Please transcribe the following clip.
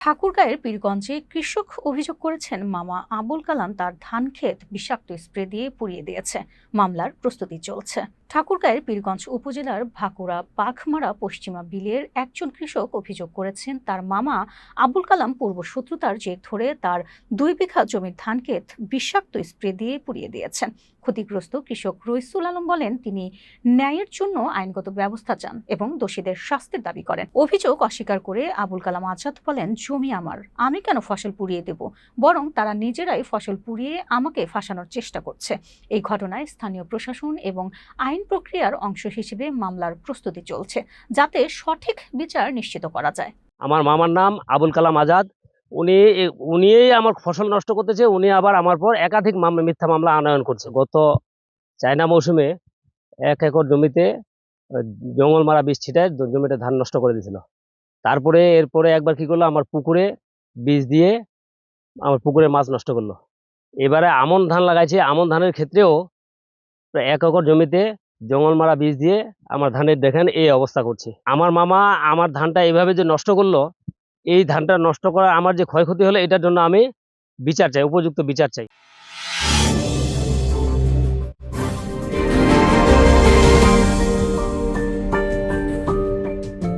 ঠাকুরগাঁয়ের পীরগঞ্জে কৃষক অভিযোগ করেছেন, মামা আবুল কালাম তার ধান ক্ষেত বিষাক্ত স্প্রে দিয়ে পুড়িয়ে দিয়েছে। মামলার প্রস্তুতি চলছে। ঠাকুরগাঁয়ের পীরগঞ্জ উপজেলার ভাকুড়া পাখমারা পশ্চিমা বিলের একজন কৃষক অভিযোগ করেছেন, তার মামা আবুল কালাম পূর্ব শত্রুতার জের ধরে তার দুই বিঘা জমির ধান ক্ষেত বিষাক্ত স্প্রে দিয়ে পুড়িয়ে দিয়েছেন ক্ষতিগ্রস্ত কৃষক রইসুল আলম বলেন, তিনি ন্যায়ের জন্য আইনগত ব্যবস্থা চান এবং দোষীদের শাস্তির দাবি করেন। অভিযোগ অস্বীকার করে আবুল কালাম আজাদ বলেন জমি আমার, আমি কেন ফসল পুড়িয়ে দেব? বরং তারা নিজেরাই ফসল পুড়িয়ে আমাকে ফাঁসানোর চেষ্টা করছে। এই ঘটনায় স্থানীয় প্রশাসন এবং আইন প্রক্রিয়ার অংশ হিসেবে মামলার প্রস্তুতি চলছে, যাতে সঠিক বিচার নিশ্চিত করা যায়। আমার মামার নাম আবুল কালাম আজাদ। উনি উনি আমার ফসল নষ্ট করতেছে, উনি আবার আমার পর একাধিক মামলা, মিথ্যা মামলা আনয়ন করছে। গত চায়না মৌসুমে এক একর জমিতে জঙ্গল মারা বীজ ছিটায় জমিটা ধান নষ্ট করে দিয়েছিল। তারপরে এরপরে একবার কি করল? আমার পুকুরে বীজ দিয়ে আমার পুকুরে মাছ নষ্ট করল। এবারে আমন ধান লাগাইছে। আমন ধানের ক্ষেত্রেও এক একর জমিতে জঙ্গল মারা বীজ দিয়ে আমার ধানের দেখেন এই অবস্থা করছে। আমার মামা আমার ধানটা এইভাবে যে নষ্ট করল, এই ধানটা নষ্ট করা আমার যে ক্ষয়ক্ষতি হলো, এটার জন্য আমি বিচার চাই, উপযুক্ত বিচার চাই।